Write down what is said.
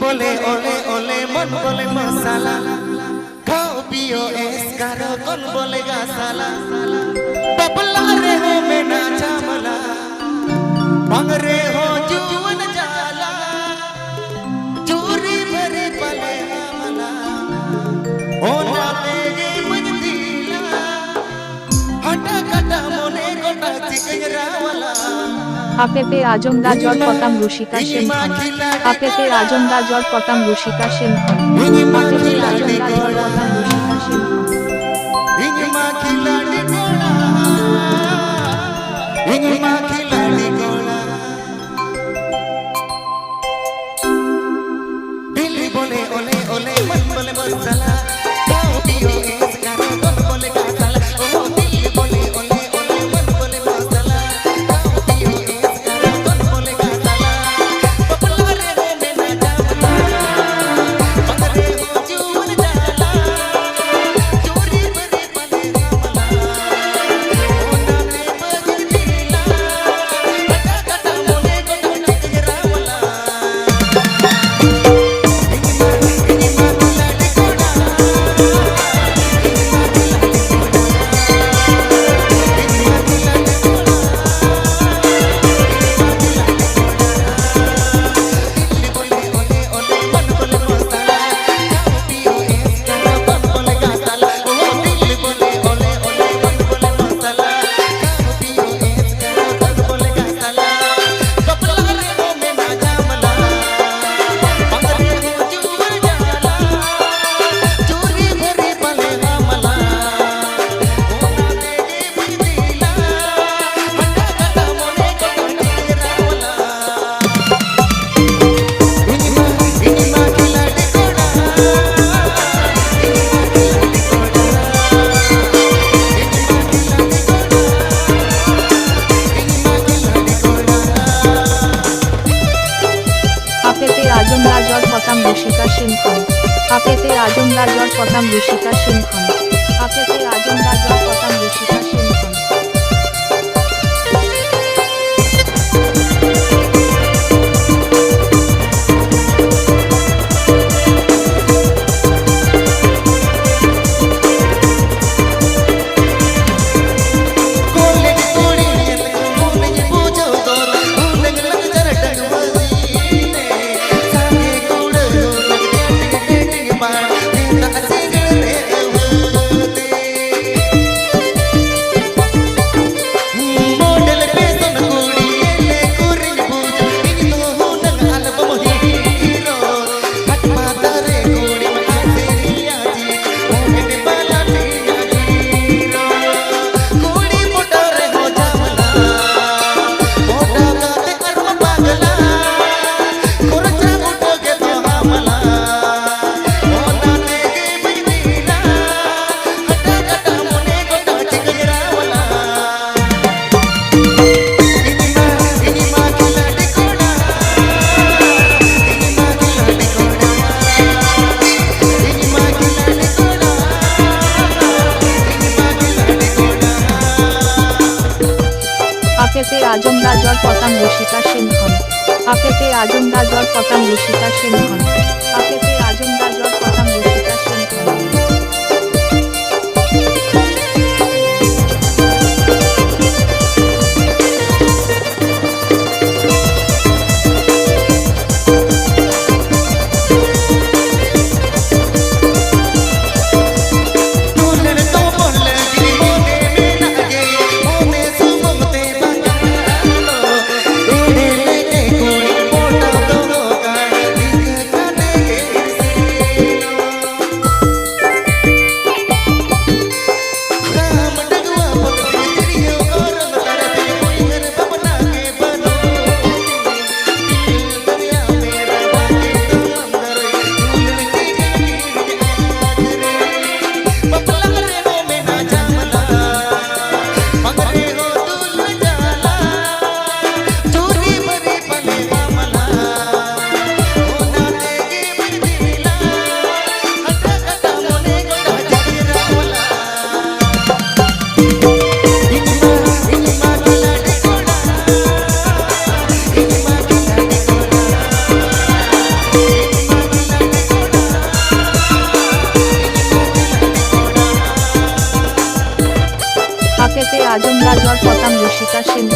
বলে ওলে ওলে মন বলে মশালা খাও পিও এস কারো কোন বলে গাসালা পপলা রে হো মে না চামলা ভাঙ রে হো জুন জালা চুরি ভরে পালে আমলা ও না মেগে মন দিলা হটা কটা মনে গোটা চিকরা ওলা আপেপে আজমদা জল পতাম রুশিকা সেন আপেপে আজমদা জল পতাম রুশিকা সেন আপেপে আজমদা পতাম রুশিকা সেন বলে ওলে বলে আজমদার কথা মৃষিকা সিংখন রাজন রাজন আজম আজমদাজর পতাম রসিকা সেন আপেতে আজম আজমদাজর পতাম রসিকা সেন আপেতে রসিকা সেন হন আপেপে